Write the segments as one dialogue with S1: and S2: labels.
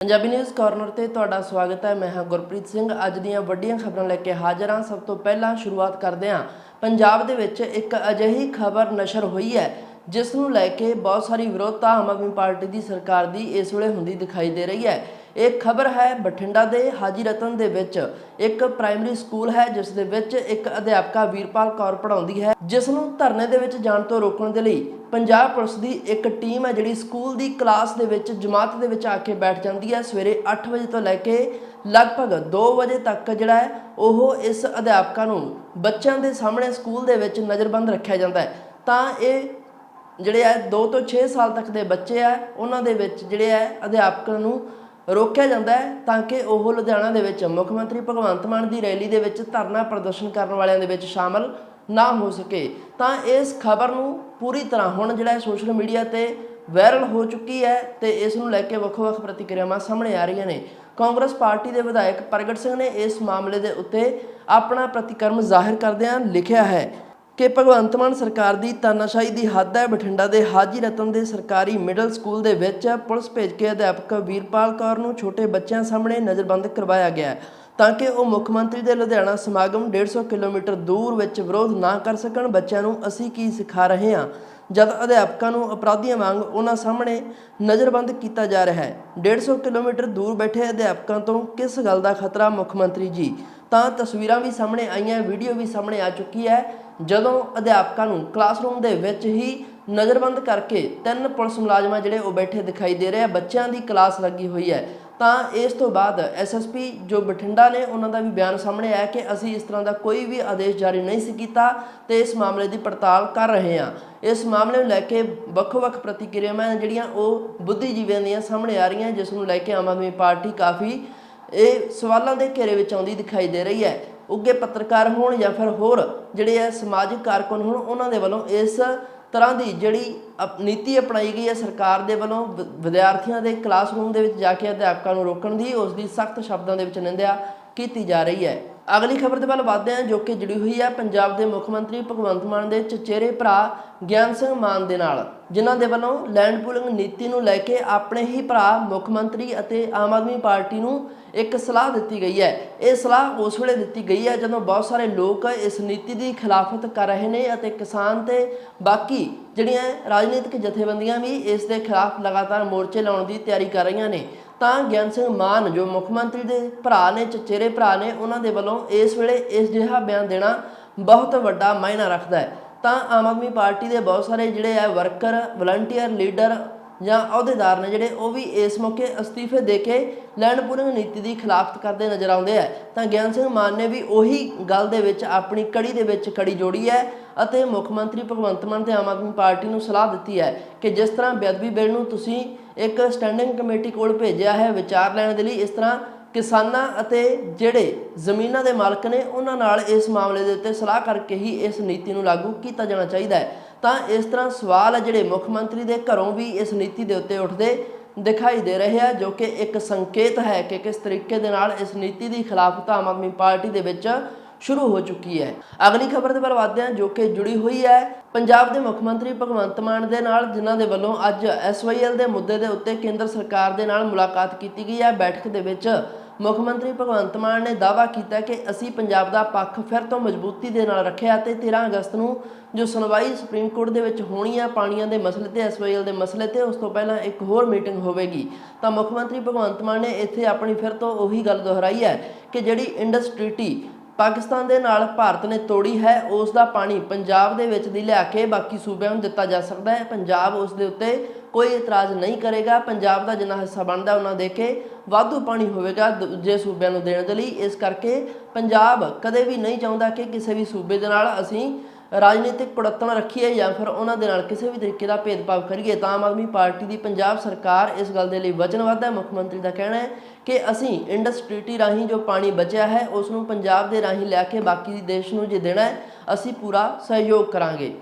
S1: Punjabi news corner ਤੇ ਤੁਹਾਡਾ ਸਵਾਗਤ ਹੈ। ਮੈਂ ਹਾਂ ਗੁਰਪ੍ਰੀਤ ਸਿੰਘ। ਅੱਜ ਦੀਆਂ ਵੱਡੀਆਂ ਖਬਰਾਂ ਲੈ ਕੇ ਹਾਜ਼ਰ ਹਾਂ। ਸਭ ਤੋਂ ਪਹਿਲਾਂ ਸ਼ੁਰੂਆਤ ਕਰਦੇ ਹਾਂ। ਪੰਜਾਬ ਦੇ ਵਿੱਚ ਇੱਕ ਅਜਿਹੀ ਖਬਰ ਨਸ਼ਰ ਹੋਈ ਹੈ, ਜਿਸ ਨੂੰ ਲੈ ਕੇ ਬਹੁਤ ਸਾਰੀ ਵਿਰੋਧਤਾ ਆਮ ਆਦਮੀ ਪਾਰਟੀ ਦੀ ਸਰਕਾਰ ਦੀ ਇਸ ਵੇਲੇ ਹੁੰਦੀ ਦਿਖਾਈ ਦੇ ਰਹੀ ਹੈ। ਇਹ ਖਬਰ ਹੈ ਬਠਿੰਡਾ ਦੇ ਹਾਜੀ ਰਤਨ ਦੇ ਵਿੱਚ। ਇੱਕ ਪ੍ਰਾਇਮਰੀ ਸਕੂਲ ਹੈ, ਜਿਸ ਦੇ ਵਿੱਚ ਇੱਕ ਅਧਿਆਪਕਾ ਵੀਰਪਾਲ ਕੌਰ ਪੜ੍ਹਾਉਂਦੀ ਹੈ, ਜਿਸ ਨੂੰ ਧਰਨੇ ਦੇ ਵਿੱਚ ਜਾਣ ਤੋਂ ਰੋਕਣ ਦੇ ਲਈ ਪੰਜਾਬ ਪੁਲਿਸ ਦੀ ਇੱਕ ਟੀਮ ਹੈ, ਜਿਹੜੀ ਸਕੂਲ ਦੀ ਕਲਾਸ ਦੇ ਵਿੱਚ ਜਮਾਤ ਦੇ ਵਿੱਚ ਆ ਕੇ ਬੈਠ ਜਾਂਦੀ ਹੈ। ਸਵੇਰੇ 8 ਵਜੇ ਤੋਂ ਲੈ ਕੇ ਲਗਭਗ 2 ਵਜੇ ਤੱਕ ਜਿਹੜਾ ਹੈ, ਉਹ ਇਸ ਅਧਿਆਪਕਾ ਨੂੰ ਬੱਚਿਆਂ ਦੇ ਸਾਹਮਣੇ ਸਕੂਲ ਦੇ ਵਿੱਚ ਨਜ਼ਰਬੰਦ ਰੱਖਿਆ ਜਾਂਦਾ ਹੈ। ਤਾਂ ਇਹ ਜਿਹੜੇ ਆ 2 ਤੋਂ 6 ਸਾਲ ਤੱਕ ਦੇ ਬੱਚੇ ਆ ਉਹਨਾਂ ਦੇ ਵਿੱਚ ਜਿਹੜੇ ਆ ਅਧਿਆਪਕਾਂ ਨੂੰ ਰੋਕਿਆ ਜਾਂਦਾ ਹੈ ਤਾਂ ਕਿ ਉਹ ਲੁਧਿਆਣਾ ਦੇ ਵਿੱਚ ਮੁੱਖ ਮੰਤਰੀ ਭਗਵੰਤ ਮਾਨ ਦੀ ਰੈਲੀ ਦੇ ਵਿੱਚ ਧਰਨਾ ਪ੍ਰਦਰਸ਼ਨ ਕਰਨ ਵਾਲਿਆਂ ਦੇ ਵਿੱਚ ਸ਼ਾਮਲ ਨਾ ਹੋ ਸਕੇ। ਤਾਂ ਇਸ ਖਬਰ ਨੂੰ ਪੂਰੀ ਤਰ੍ਹਾਂ ਹੁਣ ਜਿਹੜਾ ਸੋਸ਼ਲ ਮੀਡੀਆ ਤੇ ਵਾਇਰਲ ਹੋ ਚੁੱਕੀ ਹੈ ਤੇ ਇਸ ਨੂੰ ਲੈ ਕੇ ਵੱਖ-ਵੱਖ ਪ੍ਰਤੀਕਿਰਿਆਵਾਂ ਸਾਹਮਣੇ ਆ ਰਹੀਆਂ ਨੇ। ਕਾਂਗਰਸ ਪਾਰਟੀ ਦੇ ਵਿਧਾਇਕ ਪ੍ਰਗਟ ਸਿੰਘ ਨੇ ਇਸ ਮਾਮਲੇ ਦੇ ਉੱਤੇ ਆਪਣਾ ਪ੍ਰਤੀਕਰਮ ਜ਼ਾਹਿਰ ਕਰਦਿਆਂ ਲਿਖਿਆ ਹੈ ਕਿ ਭਗਵੰਤ ਮਾਨ ਸਰਕਾਰ ਦੀ ਤਾਨਾਸ਼ਾਹੀ ਦੀ ਹੱਦ ਹੈ। ਬਠਿੰਡਾ ਦੇ ਹਾਜੀ ਰਤਨ ਦੇ ਸਰਕਾਰੀ ਮਿਡਲ ਸਕੂਲ ਦੇ ਵਿੱਚ ਪੁਲਿਸ ਭੇਜ ਕੇ ਅਧਿਆਪਕ ਵੀਰਪਾਲ ਕੌਰ ਨੂੰ ਛੋਟੇ ਬੱਚਿਆਂ ਸਾਹਮਣੇ ਨਜ਼ਰਬੰਦ ਕਰਵਾਇਆ ਗਿਆ ਤਾਂ ਕਿ ਉਹ ਮੁੱਖ ਮੰਤਰੀ ਦੇ ਲੁਧਿਆਣਾ ਸਮਾਗਮ 150 ਕਿਲੋਮੀਟਰ ਦੂਰ ਵਿੱਚ ਵਿਰੋਧ ਨਾ ਕਰ ਸਕਣ। ਬੱਚਿਆਂ ਨੂੰ ਅਸੀਂ ਕੀ ਸਿਖਾ ਰਹੇ ਹਾਂ? ਜਦ ਅਧਿਆਪਕਾਂ ਨੂੰ ਅਪਰਾਧੀਆਂ ਵਾਂਗ ਉਹਨਾਂ ਸਾਹਮਣੇ ਨਜ਼ਰਬੰਦ ਕੀਤਾ ਜਾ ਰਿਹਾ ਹੈ 150 ਕਿਲੋਮੀਟਰ ਦੂਰ ਬੈਠੇ ਅਧਿਆਪਕਾਂ ਤੋਂ ਕਿਸ ਗੱਲ ਦਾ ਖਤਰਾ ਮੁੱਖ ਮੰਤਰੀ ਜੀ? ਤਾਂ ਤਸਵੀਰਾਂ ਵੀ ਸਾਹਮਣੇ ਆਈਆਂ, ਵੀਡੀਓ ਵੀ ਸਾਹਮਣੇ ਆ ਚੁੱਕੀ ਹੈ। ਜਦੋਂ ਅਧਿਆਪਕਾਂ ਨੂੰ ਕਲਾਸਰੂਮ ਦੇ ਵਿੱਚ ਹੀ ਨਜ਼ਰਬੰਦ ਕਰਕੇ ਤਿੰਨ ਪੁਲਿਸ ਮੁਲਾਜ਼ਮਾਂ ਜਿਹੜੇ ਉਹ ਬੈਠੇ ਦਿਖਾਈ ਦੇ ਰਹੇ ਆ, ਬੱਚਿਆਂ ਦੀ ਕਲਾਸ ਲੱਗੀ ਹੋਈ ਹੈ। ਤਾਂ ਇਸ ਤੋਂ ਬਾਅਦ ਐਸਐਸਪੀ ਜੋ ਬਠਿੰਡਾ ਨੇ ਉਹਨਾਂ ਦਾ ਵੀ ਬਿਆਨ ਸਾਹਮਣੇ ਆਇਆ ਕਿ ਅਸੀਂ ਇਸ ਤਰ੍ਹਾਂ ਦਾ ਕੋਈ ਵੀ ਆਦੇਸ਼ ਜਾਰੀ ਨਹੀਂ ਸੀ ਕੀਤਾ ਤੇ ਇਸ ਮਾਮਲੇ ਦੀ ਪੜਤਾਲ ਕਰ ਰਹੇ ਹਾਂ। ਇਸ ਮਾਮਲੇ ਨੂੰ ਲੈ ਕੇ ਵੱਖ-ਵੱਖ ਪ੍ਰਤੀਕਿਰਿਆਵਾਂ ਜਿਹੜੀਆਂ ਉਹ ਬੁੱਧੀਜੀਵੀਆਂ ਦੀਆਂ ਸਾਹਮਣੇ ਆ ਰਹੀਆਂ, ਜਿਸ ਨੂੰ ਲੈ ਕੇ ਆਮ ਆਦਮੀ ਪਾਰਟੀ ਕਾਫੀ ਇਹ ਸਵਾਲਾਂ ਦੇ ਘੇਰੇ ਵਿੱਚ ਆਉਂਦੀ ਦਿਖਾਈ ਦੇ ਰਹੀ ਹੈ। ਉੱਗੇ ਪੱਤਰਕਾਰ ਹੋਣ ਜਾਂ ਫਿਰ ਹੋਰ ਜਿਹੜੇ ਆ ਸਮਾਜਿਕ ਕਾਰਕੁਨ ਹੋਣ, ਉਹਨਾਂ ਦੇ ਵੱਲੋਂ ਇਸ ਤਰ੍ਹਾਂ ਦੀ ਜਿਹੜੀ ਅਪ- ਨੀਤੀ ਅਪਣਾਈ ਗਈ ਹੈ ਸਰਕਾਰ ਦੇ ਵੱਲੋਂ ਵਿ- ਵਿਦਿਆਰਥੀਆਂ ਦੇ ਕਲਾਸਰੂਮ ਦੇ ਵਿੱਚ ਜਾ ਕੇ ਅਧਿਆਪਕਾਂ ਨੂੰ ਰੋਕਣ ਦੀ, ਉਸ ਦੀ ਸਖਤ ਸ਼ਬਦਾਂ ਦੇ ਵਿੱਚ ਨਿੰਦਿਆ ਕੀਤੀ ਜਾ ਰਹੀ ਹੈ। ਅਗਲੀ ਖਬਰ ਦੇ ਵੱਲ ਵਧਦੇ ਹਾਂ, ਜੋ ਕਿ ਜੁੜੀ ਹੋਈ ਹੈ ਪੰਜਾਬ ਦੇ ਮੁੱਖ ਮੰਤਰੀ ਭਗਵੰਤ ਮਾਨ ਦੇ ਚਚੇਰੇ ਭਰਾ ਗਿਆਨ ਸਿੰਘ ਮਾਨ ਦੇ ਨਾਲ, ਜਿਨ੍ਹਾਂ ਦੇ ਵੱਲੋਂ ਲੈਂਡ ਪੂਲਿੰਗ ਨੀਤੀ ਨੂੰ ਲੈ ਕੇ ਆਪਣੇ ਹੀ ਭਰਾ ਮੁੱਖ ਮੰਤਰੀ ਅਤੇ ਆਮ ਆਦਮੀ ਪਾਰਟੀ ਨੂੰ ਇੱਕ ਸਲਾਹ ਦਿੱਤੀ ਗਈ ਹੈ। ਇਹ ਸਲਾਹ ਉਸ ਵੇਲੇ ਦਿੱਤੀ ਗਈ ਹੈ ਜਦੋਂ ਬਹੁਤ ਸਾਰੇ ਲੋਕ ਇਸ ਨੀਤੀ ਦੀ ਖਿਲਾਫਤ ਕਰ ਰਹੇ ਨੇ ਅਤੇ ਕਿਸਾਨ ਤੇ ਬਾਕੀ ਜਿਹੜੀਆਂ ਰਾਜਨੀਤਿਕ ਜਥੇਬੰਦੀਆਂ ਵੀ ਇਸ ਦੇ ਖਿਲਾਫ ਲਗਾਤਾਰ ਮੋਰਚੇ ਲਾਉਣ ਦੀ ਤਿਆਰੀ ਕਰ ਰਹੀਆਂ ਨੇ। ਤਾਂ ਗਿਆਨ ਸਿੰਘ ਮਾਨ ਜੋ ਮੁੱਖ ਮੰਤਰੀ ਦੇ ਭਰਾ ਨੇ, ਚਚੇਰੇ ਭਰਾ ਨੇ, ਉਹਨਾਂ ਦੇ ਵੱਲੋਂ ਇਸ ਵੇਲੇ ਇਸ ਜਿਹਾ ਬਿਆਨ ਦੇਣਾ ਬਹੁਤ ਵੱਡਾ ਮਾਇਨਾ ਰੱਖਦਾ ਹੈ। ਤਾਂ ਆਮ ਆਦਮੀ ਪਾਰਟੀ ਦੇ ਬਹੁਤ ਸਾਰੇ ਜਿਹੜੇ ਆ ਵਰਕਰ ਵਲੰਟੀਅਰ ਲੀਡਰ ਜਾਂ ਅਹੁਦੇਦਾਰ ਨੇ ਜਿਹੜੇ ਉਹ ਵੀ ਇਸ ਮੌਕੇ ਅਸਤੀਫੇ ਦੇ ਕੇ ਲੈਂਡ ਪੂਲਿੰਗ ਨੀਤੀ ਦੀ ਖਿਲਾਫਤ ਕਰਦੇ ਨਜ਼ਰ ਆਉਂਦੇ ਆ। ਤਾਂ ਗਿਆਨ ਸਿੰਘ ਮਾਨ ਨੇ ਵੀ ਉਹੀ ਗੱਲ ਦੇ ਵਿੱਚ ਆਪਣੀ ਕੜੀ ਦੇ ਵਿੱਚ ਕੜੀ ਜੋੜੀ ਹੈ ਅਤੇ ਮੁੱਖ ਮੰਤਰੀ ਭਗਵੰਤ ਮਾਨ ਤੇ ਆਮ ਆਦਮੀ ਪਾਰਟੀ ਨੂੰ ਸਲਾਹ ਦਿੱਤੀ ਹੈ ਕਿ ਜਿਸ ਤਰ੍ਹਾਂ ਬੇਅਦਬੀ ਬਿੱਲ ਨੂੰ ਤੁਸੀਂ ਇੱਕ ਸਟੈਂਡਿੰਗ ਕਮੇਟੀ ਕੋਲ ਭੇਜਿਆ ਹੈ ਵਿਚਾਰ ਲੈਣ ਦੇ ਲਈ, ਇਸ ਤਰ੍ਹਾਂ ਕਿਸਾਨਾਂ ਅਤੇ ਜਿਹੜੇ ਜ਼ਮੀਨਾਂ ਦੇ ਮਾਲਕ ਨੇ, ਉਹਨਾਂ ਨਾਲ ਇਸ ਮਾਮਲੇ ਦੇ ਉੱਤੇ ਸਲਾਹ ਕਰਕੇ ਹੀ ਇਸ ਨੀਤੀ ਨੂੰ ਲਾਗੂ ਕੀਤਾ ਜਾਣਾ ਚਾਹੀਦਾ ਹੈ। ਤਾਂ ਇਸ ਤਰ੍ਹਾਂ ਸਵਾਲ ਹੈ ਜਿਹੜੇ ਮੁੱਖ ਮੰਤਰੀ ਦੇ ਘਰੋਂ ਵੀ ਇਸ ਨੀਤੀ ਦੇ ਉੱਤੇ ਉੱਠਦੇ ਦਿਖਾਈ ਦੇ ਰਹੇ ਆ, ਜੋ ਕਿ ਇੱਕ ਸੰਕੇਤ ਹੈ ਕਿ ਕਿਸ ਤਰੀਕੇ ਦੇ ਨਾਲ ਇਸ ਨੀਤੀ ਦੀ ਖਿਲਾਫਤ ਆਮ ਆਦਮੀ ਪਾਰਟੀ ਦੇ ਵਿੱਚ ਸ਼ੁਰੂ ਹੋ ਚੁੱਕੀ ਹੈ। ਅਗਲੀ ਖਬਰ ਦੇ ਵੱਲ ਵਧਦੇ ਹਾਂ, ਜੋ ਕਿ ਜੁੜੀ ਹੋਈ ਹੈ ਪੰਜਾਬ ਦੇ ਮੁੱਖ ਮੰਤਰੀ ਭਗਵੰਤ ਮਾਨ ਦੇ ਨਾਲ, ਜਿਨ੍ਹਾਂ ਦੇ ਵੱਲੋਂ ਅੱਜ ਐਸਵਾਈਐਲ ਦੇ ਮੁੱਦੇ ਦੇ ਉੱਤੇ ਕੇਂਦਰ ਸਰਕਾਰ ਦੇ ਨਾਲ ਮੁਲਾਕਾਤ ਕੀਤੀ ਗਈ ਹੈ। ਬੈਠਕ ਦੇ ਵਿੱਚ ਮੁੱਖ ਮੰਤਰੀ ਭਗਵੰਤ ਮਾਨ ਨੇ ਦਾਅਵਾ ਕੀਤਾ ਕਿ ਅਸੀਂ ਪੰਜਾਬ ਦਾ ਪੱਖ ਫਿਰ ਤੋਂ ਮਜ਼ਬੂਤੀ ਦੇ ਨਾਲ ਰੱਖਿਆ ਤੇ 13 ਅਗਸਤ ਨੂੰ ਜੋ ਸੁਣਵਾਈ ਸੁਪਰੀਮ ਕੋਰਟ ਦੇ ਵਿੱਚ ਹੋਣੀ ਹੈ ਪਾਣੀਆਂ ਦੇ ਮਸਲੇ ਤੇ ਐਸਵਾਈਐਲ ਦੇ ਮਸਲੇ ਤੇ, ਉਸ ਤੋਂ ਪਹਿਲਾਂ ਇੱਕ ਹੋਰ ਮੀਟਿੰਗ ਹੋਵੇਗੀ। ਤਾਂ ਮੁੱਖ ਮੰਤਰੀ ਭਗਵੰਤ ਮਾਨ ਨੇ ਇੱਥੇ ਆਪਣੀ ਫਿਰ ਤੋਂ ਉਹੀ ਗੱਲ ਦੁਹਰਾਈ ਹੈ ਕਿ ਜਿਹੜੀ ਇੰਡਸ ਟ੍ਰੀਟੀ ਪਾਕਿਸਤਾਨ ਦੇ ਨਾਲ ਭਾਰਤ ਨੇ ਤੋੜੀ ਹੈ, ਉਸ ਦਾ ਪਾਣੀ ਪੰਜਾਬ ਦੇ ਵਿੱਚ ਦੀ ਲਿਆ ਕੇ ਬਾਕੀ ਸੂਬਿਆਂ ਨੂੰ ਦਿੱਤਾ ਜਾ ਸਕਦਾ ਹੈ। ਪੰਜਾਬ ਉਸ ਦੇ ਉੱਤੇ ਕੋਈ ਇਤਰਾਜ਼ ਨਹੀਂ ਕਰੇਗਾ। ਪੰਜਾਬ ਦਾ ਜਿੰਨਾ ਹਿੱਸਾ ਬਣਦਾ, ਉਹਨਾਂ ਦੇ ਕੇ ਵਾਧੂ ਪਾਣੀ ਹੋਵੇਗਾ ਦੂਜੇ ਸੂਬਿਆਂ ਨੂੰ ਦੇਣ ਦੇ ਲਈ। ਇਸ ਕਰਕੇ ਪੰਜਾਬ ਕਦੇ ਵੀ ਨਹੀਂ ਚਾਹੁੰਦਾ ਕਿ ਕਿਸੇ ਵੀ ਸੂਬੇ ਦੇ ਨਾਲ ਅਸੀਂ ਰਾਜਨੀਤਿਕ ਕੁੜੱਤਣ ਰੱਖੀਏ ਜਾਂ ਫਿਰ ਉਹਨਾਂ ਦੇ ਨਾਲ ਕਿਸੇ ਵੀ ਤਰੀਕੇ ਦਾ ਭੇਦਭਾਵ ਕਰੀਏ। ਤਾਂ ਆਮ ਆਦਮੀ ਪਾਰਟੀ ਦੀ ਪੰਜਾਬ ਸਰਕਾਰ ਇਸ ਗੱਲ ਦੇ ਲਈ ਵਚਨਬੱਧ ਹੈ। ਮੁੱਖ ਮੰਤਰੀ ਦਾ ਕਹਿਣਾ ਹੈ ਕਿ ਅਸੀਂ ਇੰਡਸ ਟ੍ਰੀਟੀ ਰਾਹੀਂ ਜੋ ਪਾਣੀ ਬਚਿਆ ਹੈ, ਉਸ ਨੂੰ ਪੰਜਾਬ ਦੇ ਰਾਹੀਂ ਲੈ ਕੇ ਬਾਕੀ ਦੇਸ਼ ਨੂੰ ਜੇ ਦੇਣਾ ਹੈ, ਅਸੀਂ ਪੂਰਾ ਸਹਿਯੋਗ ਕਰਾਂਗੇ।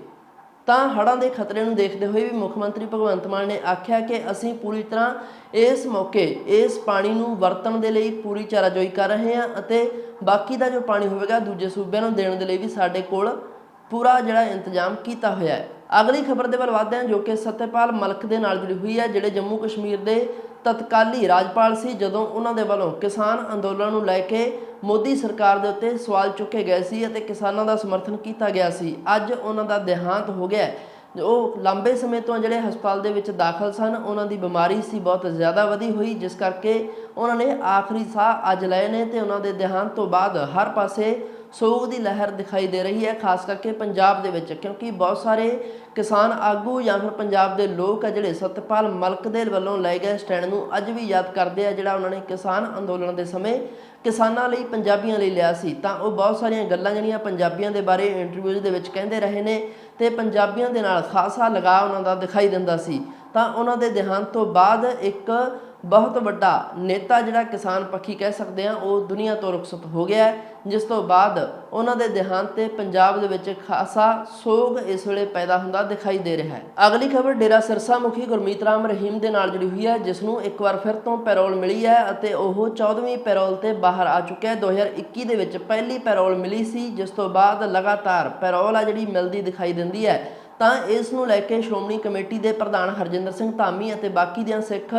S1: ਤਾਂ ਹੜ੍ਹਾਂ ਦੇ ਖਤਰੇ ਨੂੰ ਦੇਖਦੇ ਹੋਏ ਵੀ ਮੁੱਖ ਮੰਤਰੀ ਭਗਵੰਤ ਮਾਨ ਨੇ ਆਖਿਆ ਕਿ ਅਸੀਂ ਪੂਰੀ ਤਰ੍ਹਾਂ ਇਸ ਮੌਕੇ, ਇਸ ਪਾਣੀ ਨੂੰ ਵਰਤਣ ਦੇ ਲਈ ਪੂਰੀ ਚਾਰਾਜੋਈ ਕਰ ਰਹੇ ਹਾਂ ਅਤੇ ਬਾਕੀ ਦਾ ਜੋ ਪਾਣੀ ਹੋਵੇਗਾ ਦੂਜੇ ਸੂਬਿਆਂ ਨੂੰ ਦੇਣ ਦੇ ਲਈ ਵੀ ਸਾਡੇ ਕੋਲ ਪੂਰਾ ਜਿਹੜਾ ਇੰਤਜ਼ਾਮ ਕੀਤਾ ਹੋਇਆ ਹੈ। ਅਗਲੀ ਖਬਰ ਦੇ ਵੱਲ ਵਧਦੇ ਹਾਂ ਜੋ ਕਿ ਸਤਿਆਪਾਲ ਮਲਕ ਦੇ ਨਾਲ ਜੁੜੀ ਹੋਈ ਹੈ, ਜਿਹੜੇ ਜੰਮੂ ਕਸ਼ਮੀਰ ਦੇ ਤਤਕਾਲੀ ਰਾਜਪਾਲ ਸੀ ਜਦੋਂ ਉਹਨਾਂ ਦੇ ਵੱਲੋਂ ਕਿਸਾਨ ਅੰਦੋਲਨ ਨੂੰ ਲੈ ਕੇ ਮੋਦੀ ਸਰਕਾਰ ਦੇ ਉੱਤੇ ਸਵਾਲ ਚੁੱਕੇ ਗਏ ਸੀ ਅਤੇ ਕਿਸਾਨਾਂ ਦਾ ਸਮਰਥਨ ਕੀਤਾ ਗਿਆ ਸੀ। ਅੱਜ ਉਹਨਾਂ ਦਾ ਦੇਹਾਂਤ ਹੋ ਗਿਆ ਉਹ ਲੰਬੇ ਸਮੇਂ ਤੋਂ ਜਿਹੜੇ ਹਸਪਤਾਲ ਦੇ ਵਿੱਚ ਦਾਖਲ ਸਨ, ਉਹਨਾਂ ਦੀ ਬਿਮਾਰੀ ਸੀ, ਬਹੁਤ ਜ਼ਿਆਦਾ ਵਧੀ ਹੋਈ, ਜਿਸ ਕਰਕੇ ਉਹਨਾਂ ਨੇ ਆਖਰੀ ਸਾਹ ਅੱਜ ਲਏ ਨੇ ਤੇ ਉਹਨਾਂ ਦੇ ਦੇਹਾਂਤ ਤੋਂ ਬਾਅਦ ਹਰ ਪਾਸੇ ਸੋਗ ਦੀ ਲਹਿਰ ਦਿਖਾਈ ਦੇ ਰਹੀ ਹੈ, ਖਾਸ ਕਰਕੇ ਪੰਜਾਬ ਦੇ ਵਿੱਚ, ਕਿਉਂਕਿ ਬਹੁਤ ਸਾਰੇ ਕਿਸਾਨ ਆਗੂ ਜਾਂ ਫਿਰ ਪੰਜਾਬ ਦੇ ਲੋਕ ਆ ਜਿਹੜੇ ਸਤਪਾਲ ਮਲਕ ਦੇ ਵੱਲੋਂ ਲਏ ਗਏ ਸਟੈਂਡ ਨੂੰ ਅੱਜ ਵੀ ਯਾਦ ਕਰਦੇ ਆ, ਜਿਹੜਾ ਉਹਨਾਂ ਨੇ ਕਿਸਾਨ ਅੰਦੋਲਨ ਦੇ ਸਮੇਂ ਕਿਸਾਨਾਂ ਲਈ ਪੰਜਾਬੀਆਂ ਲਈ ਲਿਆ ਸੀ। ਤਾਂ ਉਹ ਬਹੁਤ ਸਾਰੀਆਂ ਗੱਲਾਂ ਜਿਹੜੀਆਂ ਪੰਜਾਬੀਆਂ ਦੇ ਬਾਰੇ ਇੰਟਰਵਿਊਜ਼ ਦੇ ਵਿੱਚ ਕਹਿੰਦੇ ਰਹੇ ਨੇ ਤੇ ਪੰਜਾਬੀਆਂ ਦੇ ਨਾਲ ਖਾਸਾ ਲਗਾਅ ਉਹਨਾਂ ਦਾ ਦਿਖਾਈ ਦਿੰਦਾ ਸੀ। ਤਾਂ ਉਹਨਾਂ ਦੇ ਦੇਹਾਂਤ ਤੋਂ ਬਾਅਦ ਇੱਕ ਬਹੁਤ ਵੱਡਾ ਨੇਤਾ ਜਿਹੜਾ ਕਿਸਾਨ ਪੱਖੀ ਕਹਿ ਸਕਦੇ ਆ ਉਹ ਦੁਨੀਆ ਤੋਂ ਰੁਖਸਤ ਹੋ ਗਿਆ ਜਿਸ ਤੋਂ ਬਾਅਦ ਉਹਨਾਂ ਦੇ ਦੇਹਾਂਤ ਤੇ ਪੰਜਾਬ ਦੇ ਵਿੱਚ ਖਾਸਾ ਸੋਗ ਇਸ ਵੇਲੇ ਪੈਦਾ ਹੁੰਦਾ ਦਿਖਾਈ ਦੇ ਰਿਹਾ ਹੈ। ਅਗਲੀ ਖਬਰ ਡੇਰਾ ਸਿਰਸਾ ਮੁਖੀ ਗੁਰਮੀਤ ਰਾਮ ਰਹੀਮ ਦੇ ਨਾਲ ਜੁੜੀ ਹੋਈ ਹੈ, ਜਿਸ ਨੂੰ ਇੱਕ ਵਾਰ ਫਿਰ ਤੋਂ ਪੈਰੋਲ ਮਿਲੀ ਹੈ ਅਤੇ ਉਹ 14ਵੀਂ ਪੈਰੋਲ ਤੇ ਬਾਹਰ ਆ ਚੁੱਕਿਆ ਹੈ। 2021 ਦੇ ਵਿੱਚ ਪਹਿਲੀ ਪੈਰੋਲ ਮਿਲੀ ਸੀ, ਜਿਸ ਤੋਂ ਬਾਅਦ ਲਗਾਤਾਰ ਪੈਰੋਲ ਆ ਜਿਹੜੀ ਮਿਲਦੀ ਦਿਖਾਈ ਦਿੰਦੀ ਹੈ। ਤਾਂ ਇਸ ਨੂੰ ਲੈ ਕੇ ਸ਼੍ਰੋਮਣੀ ਕਮੇਟੀ ਦੇ ਪ੍ਰਧਾਨ ਹਰਜਿੰਦਰ ਸਿੰਘ ਧਾਮੀ ਅਤੇ ਬਾਕੀ ਦੀਆਂ ਸਿੱਖ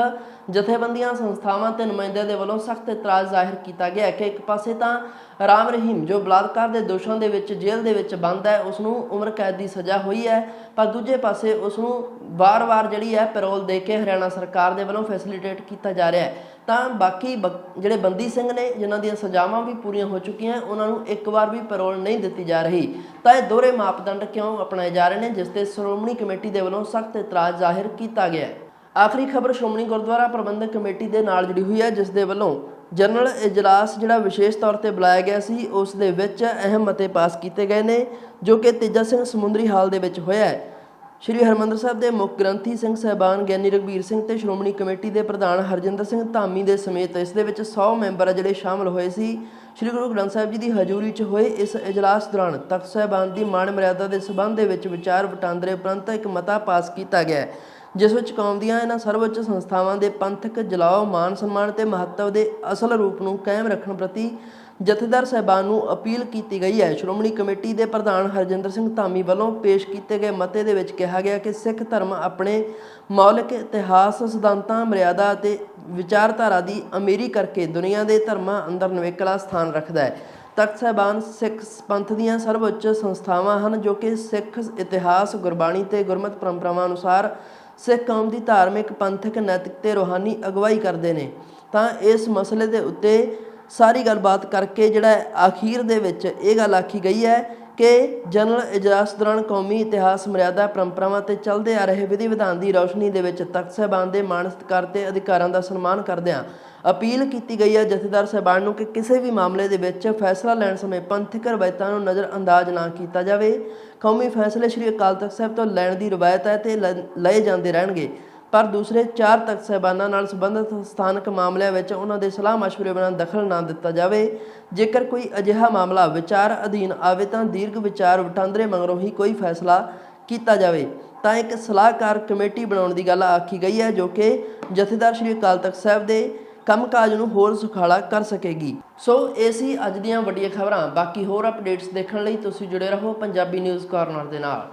S1: ਜਥੇਬੰਦੀਆਂ, ਸੰਸਥਾਵਾਂ ਤੇ ਨੁਮਾਇੰਦਿਆਂ ਦੇ ਵੱਲੋਂ ਸਖਤ ਇਤਰਾਜ਼ ਜ਼ਾਹਿਰ ਕੀਤਾ ਗਿਆ ਕਿ ਇੱਕ ਪਾਸੇ ਤਾਂ ਰਾਮ ਰਹੀਮ ਜੋ ਬਲਾਤਕਾਰ ਦੇ ਦੋਸ਼ਾਂ ਦੇ ਵਿੱਚ ਜੇਲ੍ਹ ਦੇ ਵਿੱਚ ਬੰਦ ਹੈ ਉਸ ਨੂੰ ਉਮਰ ਕੈਦ ਦੀ ਸਜ਼ਾ ਹੋਈ ਹੈ। ਪਰ ਦੂਜੇ ਪਾਸੇ ਉਸ ਨੂੰ ਵਾਰ-ਵਾਰ ਜਿਹੜੀ ਹੈ ਪੈਰੋਲ ਦੇ ਕੇ ਹਰਿਆਣਾ ਸਰਕਾਰ ਦੇ ਵੱਲੋਂ ਫੈਸਿਲਿਟੇਟ ਕੀਤਾ ਜਾ ਰਿਹਾ ਹੈ। ਤਾਂ ਬਾਕੀ ਬ- ਜਿਹੜੇ ਬੰਦੀ ਸਿੰਘ ਨੇ, ਜਿਨ੍ਹਾਂ ਦੀਆਂ ਸਜ਼ਾਵਾਂ ਵੀ ਪੂਰੀਆਂ ਹੋ ਚੁੱਕੀਆਂ, ਉਹਨਾਂ ਨੂੰ ਇੱਕ ਵਾਰ ਵੀ ਪੈਰੋਲ ਨਹੀਂ ਦਿੱਤੀ ਜਾ ਰਹੀ। ਤਾਂ ਇਹ ਦੋਹਰੇ ਮਾਪਦੰਡ ਕਿਉਂ ਅਪਣਾਏ ਜਾ ਰਹੇ ਨੇ, ਜਿਸ ਤੇ ਸ਼੍ਰੋਮਣੀ ਕਮੇਟੀ ਦੇ ਵੱਲੋਂ ਸਖਤ ਇਤਰਾਜ਼ ਜ਼ਾਹਿਰ ਕੀਤਾ ਗਿਆ ਹੈ। ਆਖਰੀ ਖਬਰ ਸ਼੍ਰੋਮਣੀ ਗੁਰਦੁਆਰਾ ਪ੍ਰਬੰਧਕ ਕਮੇਟੀ ਦੇ ਨਾਲ ਜੁੜੀ ਹੋਈ ਹੈ, ਜਿਸ ਦੇ ਵੱਲੋਂ ਜਨਰਲ ਇਜਲਾਸ ਜਿਹੜਾ ਵਿਸ਼ੇਸ਼ ਤੌਰ ਤੇ ਬੁਲਾਇਆ ਗਿਆ ਸੀ, ਉਸ ਦੇ ਵਿੱਚ ਅਹਿਮ ਮਤੇ ਪਾਸ ਕੀਤੇ ਗਏ ਨੇ, ਜੋ ਕਿ ਤੇਜਾ ਸਿੰਘ ਸਮੁੰਦਰੀ ਹਾਲ ਦੇ ਵਿੱਚ ਹੋਇਆ ਹੈ। ਸ਼੍ਰੀ ਹਰਮੰਦਰ ਸਾਹਿਬ ਦੇ ਮੁੱਖ ਗ੍ਰੰਥੀ ਸਿੰਘ ਸਹਿਬਾਨ ਗਿਆਨੀ ਰਘਬੀਰ ਸਿੰਘ ਤੇ ਸ਼੍ਰੋਮਣੀ ਕਮੇਟੀ ਦੇ ਪ੍ਰਧਾਨ ਹਰਜਿੰਦਰ ਸਿੰਘ ਧਾਮੀ ਦੇ ਸਮੇਤ ਇਸ ਦੇ ਵਿੱਚ 100 ਮੈਂਬਰ ਜਿਹੜੇ ਸ਼ਾਮਲ ਹੋਏ ਸੀ। ਸ਼੍ਰੀ ਗੁਰੂ ਗ੍ਰੰਥ ਸਾਹਿਬ ਜੀ ਦੀ ਹਜ਼ੂਰੀ 'ਚ ਹੋਏ ਇਸ ਇਜਲਾਸ ਦੌਰਾਨ ਤਖਤ ਸਾਹਿਬਾਨ ਦੀ ਮਾਣ ਮਰਿਆਦਾ ਦੇ ਸਬੰਧ ਦੇ ਵਿੱਚ ਵਿਚਾਰ ਵਟਾਂਦਰੇ ਉਪਰੰਤ ਇੱਕ ਮਤਾ ਪਾਸ ਕੀਤਾ ਗਿਆ ਜਿਸ ਵਿੱਚ ਕੌਮ ਦੀਆਂ ਇਹਨਾਂ ਸਰਵਉੱਚ ਸੰਸਥਾਵਾਂ ਦੇ ਪੰਥਕ ਜਲਾਓ ਮਾਨ ਸਨਮਾਨ ਤੇ ਮਹੱਤਵ ਦੇ ਅਸਲ ਰੂਪ ਨੂੰ ਕਾਇਮ ਰੱਖਣ ਪ੍ਰਤੀ ਜਥੇਦਾਰ ਸਾਹਿਬਾਨ ਨੂੰ ਅਪੀਲ ਕੀਤੀ ਗਈ ਹੈ। ਸ਼੍ਰੋਮਣੀ ਕਮੇਟੀ ਦੇ ਪ੍ਰਧਾਨ ਹਰਜਿੰਦਰ ਸਿੰਘ ਧਾਮੀ ਵੱਲੋਂ ਪੇਸ਼ ਕੀਤੇ ਗਏ ਮਤੇ ਦੇ ਵਿੱਚ ਕਿਹਾ ਗਿਆ ਕਿ ਸਿੱਖ ਧਰਮ ਆਪਣੇ ਮੌਲਿਕ ਇਤਿਹਾਸ, ਸਿਧਾਂਤਾਂ, ਮਰਿਆਦਾ ਅਤੇ ਵਿਚਾਰਧਾਰਾ ਦੀ ਅਮੀਰੀ ਕਰਕੇ ਦੁਨੀਆ ਦੇ ਧਰਮਾਂ ਅੰਦਰ ਨਿਵੇਕਲਾ ਸਥਾਨ ਰੱਖਦਾ ਹੈ। ਤਖਤ ਸਾਹਿਬਾਨ ਸਿੱਖ ਪੰਥ ਦੀਆਂ ਸਰਵਉੱਚ ਸੰਸਥਾਵਾਂ ਹਨ ਜੋ ਕਿ ਸਿੱਖ ਇਤਿਹਾਸ, ਗੁਰਬਾਣੀ ਤੇ ਗੁਰਮਤਿ ਪਰੰਪਰਾਵਾਂ ਅਨੁਸਾਰ ਸਿੱਖ ਕੌਮ ਦੀ ਧਾਰਮਿਕ, ਪੰਥਕ, ਨੈਤਿਕ ਤੇ ਰੂਹਾਨੀ ਅਗਵਾਈ ਕਰਦੇ ਨੇ। ਤਾਂ ਇਸ ਮਸਲੇ ਦੇ ਉੱਤੇ ਸਾਰੀ ਗੱਲਬਾਤ ਕਰਕੇ ਜਿਹੜਾ ਅਖੀਰ ਦੇ ਵਿੱਚ ਇਹ ਗੱਲ ਆਖੀ ਗਈ ਹੈ ਕਿ ਜਨਰਲ ਇਜਲਾਸ ਦੌਰਾਨ ਕੌਮੀ ਇਤਿਹਾਸ, ਮਰਿਆਦਾ, ਪਰੰਪਰਾਵਾਂ ਤੇ ਚੱਲਦੇ ਆ ਰਹੇ ਵਿਧੀ ਵਿਧਾਨ ਦੀ ਰੌਸ਼ਨੀ ਦੇ ਵਿੱਚ ਤਖਤ ਸਾਹਿਬਾਨ ਦੇ ਮਾਣ ਸਤਿਕਾਰ ਤੇ ਅਧਿਕਾਰਾਂ ਦਾ ਸਨਮਾਨ ਕਰਦਿਆਂ ਅਪੀਲ ਕੀਤੀ ਗਈ ਹੈ ਜਥੇਦਾਰ ਸਾਹਿਬਾਨ ਨੂੰ ਕਿ ਕਿਸੇ ਵੀ ਮਾਮਲੇ ਦੇ ਵਿੱਚ ਫੈਸਲਾ ਲੈਣ ਸਮੇਂ ਪੰਥਕ ਰਵਾਇਤਾਂ ਨੂੰ ਨਜ਼ਰ ਅੰਦਾਜ਼ ਨਾ ਕੀਤਾ ਜਾਵੇ। ਕੌਮੀ ਫੈਸਲੇ ਸ੍ਰੀ ਅਕਾਲ ਤਖਤ ਸਾਹਿਬ ਤੋਂ ਲੈਣ ਦੀ ਰਵਾਇਤ ਹੈ ਤੇ ਲ- ਲਏ ਜਾਂਦੇ ਰਹਿਣਗੇ। ਪਰ ਦੂਸਰੇ ਚਾਰ ਤਖਤ ਸਾਹਿਬਾਨਾਂ ਨਾਲ ਸੰਬੰਧਿਤ ਸਥਾਨਕ ਮਾਮਲਿਆਂ ਵਿੱਚ ਉਹਨਾਂ ਦੇ ਸਲਾਹ مشورے ਬਿਨਾਂ ਦਖਲ ਨਾ ਦਿੱਤਾ ਜਾਵੇ ਜੇਕਰ ਕੋਈ ਅਜਿਹਾ ਮਾਮਲਾ ਵਿਚਾਰ ਅਧੀਨ ਆਵੇ ਤਾਂ ਦੀਰਘ ਵਿਚਾਰ ਵਟਾਂਦਰੇ ਮਗਰੋਂ ਹੀ ਕੋਈ ਫੈਸਲਾ ਕੀਤਾ ਜਾਵੇ ਤਾਂ ਇੱਕ ਸਲਾਹਕਾਰ ਕਮੇਟੀ ਬਣਾਉਣ ਦੀ ਗੱਲ ਆਖੀ ਗਈ ਹੈ ਜੋ ਕਿ ਜਥੇਦਾਰ ਸ੍ਰੀ ਅਕਾਲ ਤਖਤ ਸਾਹਿਬ ਦੇ ਕੰਮਕਾਜ ਨੂੰ ਹੋਰ ਸੁਖਾਲਾ ਕਰ ਸਕੇਗੀ ਸੋ ਇਹ ਸੀ ਅੱਜ ਦੀਆਂ ਵੱਡੀਆਂ ਖਬਰਾਂ ਬਾਕੀ ਹੋਰ ਅਪਡੇਟਸ ਦੇਖਣ ਲਈ ਤੁਸੀਂ ਜੁੜੇ ਰਹੋ ਪੰਜਾਬੀ ਨਿਊਜ਼ ਕਾਰਨਰ ਦੇ ਨਾਲ